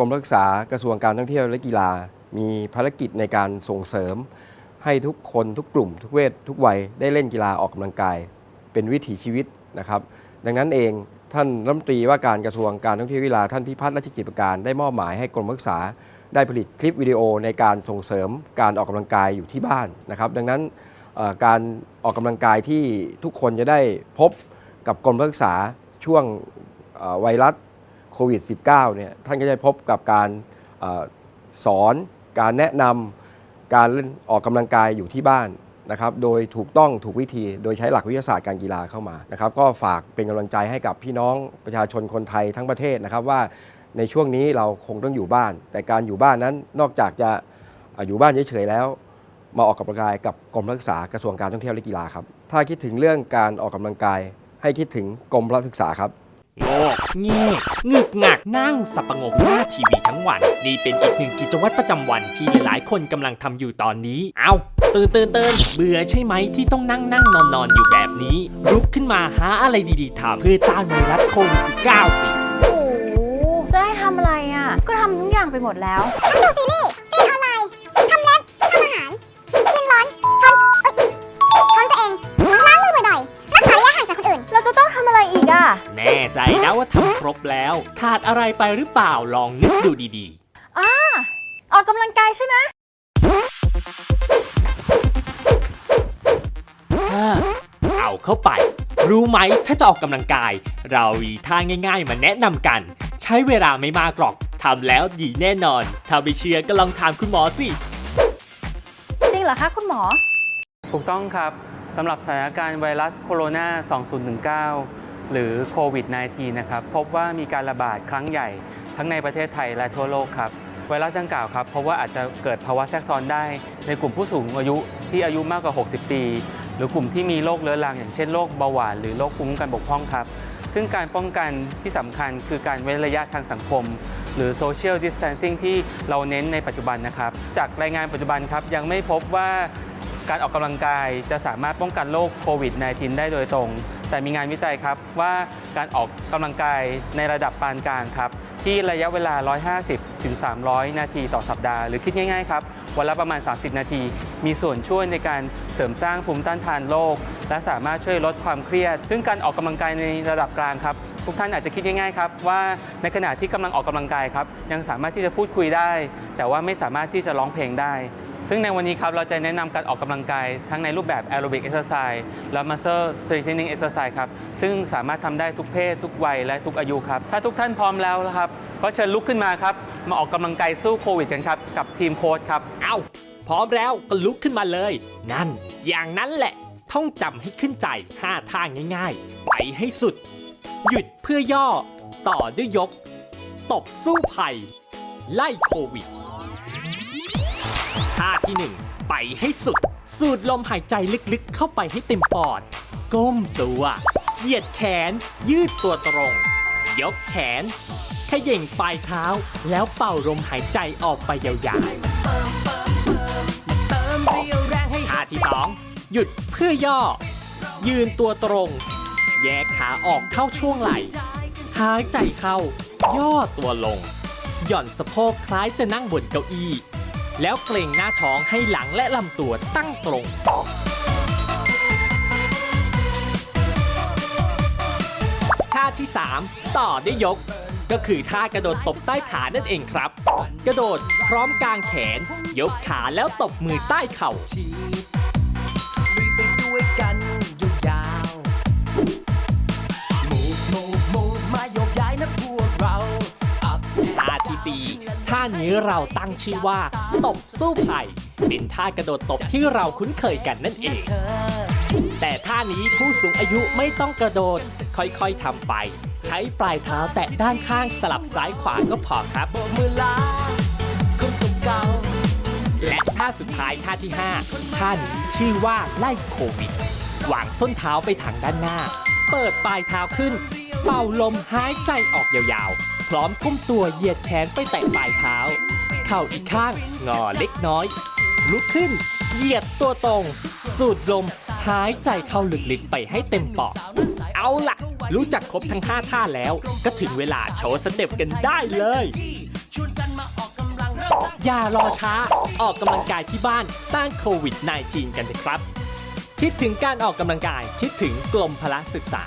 รมรักษากระทรวงการท่องเที่ยวและกีฬา มีภารกิจในการส่งเสริม ให้ทุกคนทุกกลุ่ม ทุกเวททุกวัยได้เล่นกีฬาออกกำลังกาย เป็นวิถีชีวิตนะครับ ดังนั้นเองท่านรัฐมนตรีว่าการกระทรวงการท่องเที่ยวและกีฬาท่านพิพัฒน์รัชกิจประการได้มอบหมายให้กรมรักษา ได้ผลิตคลิปวิดีโอในการส่งเสริมการออกกำลังกายอยู่ที่บ้านนะครับ ดังนั้นการออกกำลังกายที่ทุกคนจะได้พบกับกรมรักษาช่วงไวรัส โควิด -19 เนี่ยท่านก็จะพบกับการอสอนการแนะนำการเล่นออกกำลังกายอยู่ที่บ้านนะครับโดยถูกต้องถูกวิธีโดยใช้หลักวิทยาศาสตร์การกีฬาเข้ามานะครับก็ฝากเป็นกำลังใจให้กับพี่น้องประชาชนคนไทยทั้งประเทศนะครับว่าในช่วงนี้เราคงต้องอยู่บ้าน แต่การอยู่บ้านนั้นนอกจากจะอยู่บ้านเฉยๆแล้ว มาออกกำลังกายกับกรมรักษากระทรวงการท่องเที่ยวและกีฬาครับถ้าคิดถึงเรื่องการออกกำลังกายให้คิดถึงกรมพละศึกษาครับ โงกเงกงึกงักนั่งสับประงกหน้าทีวีทั้งวัน นี่เป็นอีกหนึ่งกิจวัตรประจำวันที่หลายๆ คนกำลังทำอยู่ตอนนี้ เอาตื่นตื่นตื่นเบื่อใช่ไหมที่ต้องนั่งนั่งนอนนอนอยู่แบบนี้ ลุกขึ้นมาหาอะไรดีๆทำเพื่อต้านไวรัสโควิด -19 สิโอ้จะให้ทำอะไรอะ ก็ทำทุกอย่างไปหมดแล้วดูซีรีส์ ครบแล้ว ขาดอะไรไปหรือเปล่าลองนึกดูดีๆอ่าออกกำลังกายใช่ไหมอ่าเอาเข้าไป รู้ไหมถ้าจะออกกำลังกาย เรามีท่าง่าย ๆ มาแนะนำกัน ใช้เวลาไม่มากหรอกทำแล้วดีแน่นอน ถ้าไม่เชื่อก็ลองถามคุณหมอสิ จริงเหรอคะคุณหมอ ถูกต้องครับสำหรับสถานการณ์ไวรัสโคโรนา 2019 หรือโควิด -19 นะครับพบว่ามีการระบาดครั้งใหญ่ ทั้งในประเทศไทยและทั่วโลกครับไวรัสดังกล่าวครับเพราะว่าอาจจะเกิดภาวะแทรกซ้อนได้ ในกลุ่มผู้สูงอายุที่อายุมากกว่า 60 ปี หรือกลุ่มที่มีโรคเรื้อรัง อย่างเช่นโรคเบาหวานหรือโรคภูมิคุ้มกันบกพร่องครับ ซึ่งการป้องกันที่สำคัญคือการเว้นระยะทางสังคม หรือ social distancing ที่เราเน้นในปัจจุบันนะครับ จากรายงานปัจจุบันครับยังไม่พบว่าการออกกำลังกายจะสามารถป้องกันโรคโควิด -19 ได้โดยตรง แต่มีงานวิจัยครับว่าการออกกำลังกายในระดับปานกลางครับที่ระยะเวลา 150 ถึง 300 นาทีต่อสัปดาห์ หรือคิดง่ายๆครับวันละประมาณ 30 นาที มีส่วนช่วยในการเสริมสร้างภูมิต้านทานโรคและสามารถช่วยลดความเครียด ซึ่งการออกกำลังกายในระดับกลางครับทุกท่านอาจจะคิดง่ายๆครับว่าในขณะที่กำลังออกกำลังกายครับยังสามารถที่จะพูดคุยได้ แต่ว่าไม่สามารถที่จะร้องเพลงได้ ซึ่งในวันนี้ครับเราจะแนะนำการออกกำลังกายทั้งในรูปแบบ aerobic exercise และ muscle strengthening exercise ครับ ซึ่งสามารถทำได้ทุกเพศ ทุกวัย และทุกอายุครับ ถ้าทุกท่านพร้อมแล้วนะครับ ก็เชิญลุกขึ้นมาครับ มาออกกำลังกายสู้โควิดกันครับ กับทีมโค้ชครับ เอาพร้อมแล้วก็ลุกขึ้นมาเลย นั่น อย่างนั้นแหละ ท่องจำให้ขึ้นใจ 5 ท่าง่ายๆ ไปให้สุด หยุดเพื่อย่อ ต่อด้วยยก ตบสู้ภัย ไล่โควิด ท่าที่ 1 ไปให้สุด สูดลมหายใจลึกๆ เข้าไปให้เต็มปอด ก้มตัว เหยียดแขน ยืดตัวตรง ยกแขน ขย่งปลายเท้า แล้วเป่าลมหายใจออกไปยาวๆท่าที่สองหยุดเพื่อย่อ ยืนตัวตรง แยกขาออกเข้าช่วงไหล่หายใจเข้า ย่อตัวลง หย่อนสะโพกคล้ายจะนั่งบนเก้าอี้ แล้วเกรงหน้าท้องให้หลังและลำตัวตั้งตรง ท่าที่ 3 ต่อได้ยยกก็คือท่ากระโดดตบใต้ขานั่นเองครับ กระโดดพร้อมกางแขน ยกขาแล้วตบมือใต้เข่า ท่าที่4ท่านี้เราตั้งชื่อว่า ตบสู้ไผ่เป็นท่ากระโดดตบที่เราคุ้นเคยกันนั่นเอง แต่ท่านี้ผู้สูงอายุไม่ต้องกระโดด ค่อยๆทำไป ใช้ปลายเท้าแตะด้านข้างสลับซ้ายขวาก็พอครับและท่าสุดท้ายท่าที่ 5 ท่านี้ชื่อว่าไล่โควิดวางส้นเท้าไปทางด้านหน้า เปิดปลายเท้าขึ้น เป่าลมหายใจออกยาวๆ พร้อมก้มตัวเหยียดแขนไปแตะปลายเท้า เข่าอีกข้างงอเล็กน้อย ลุกขึ้น เหยียดตัวตรง สูดลมหายใจเข้าลึกๆไปให้เต็มปอด เอาล่ะ รู้จักครบทั้ง 5 ท่าแล้ว ก็ถึงเวลาโชว์สเต็ปกันได้เลยชวนไปมาออกกำลังอย่ารอช้า ออกกำลังกายที่บ้านต้านโควิด -19 กันเถอะครับ คิดถึงการออกกำลังกาย คิดถึงกรมพละศึกษา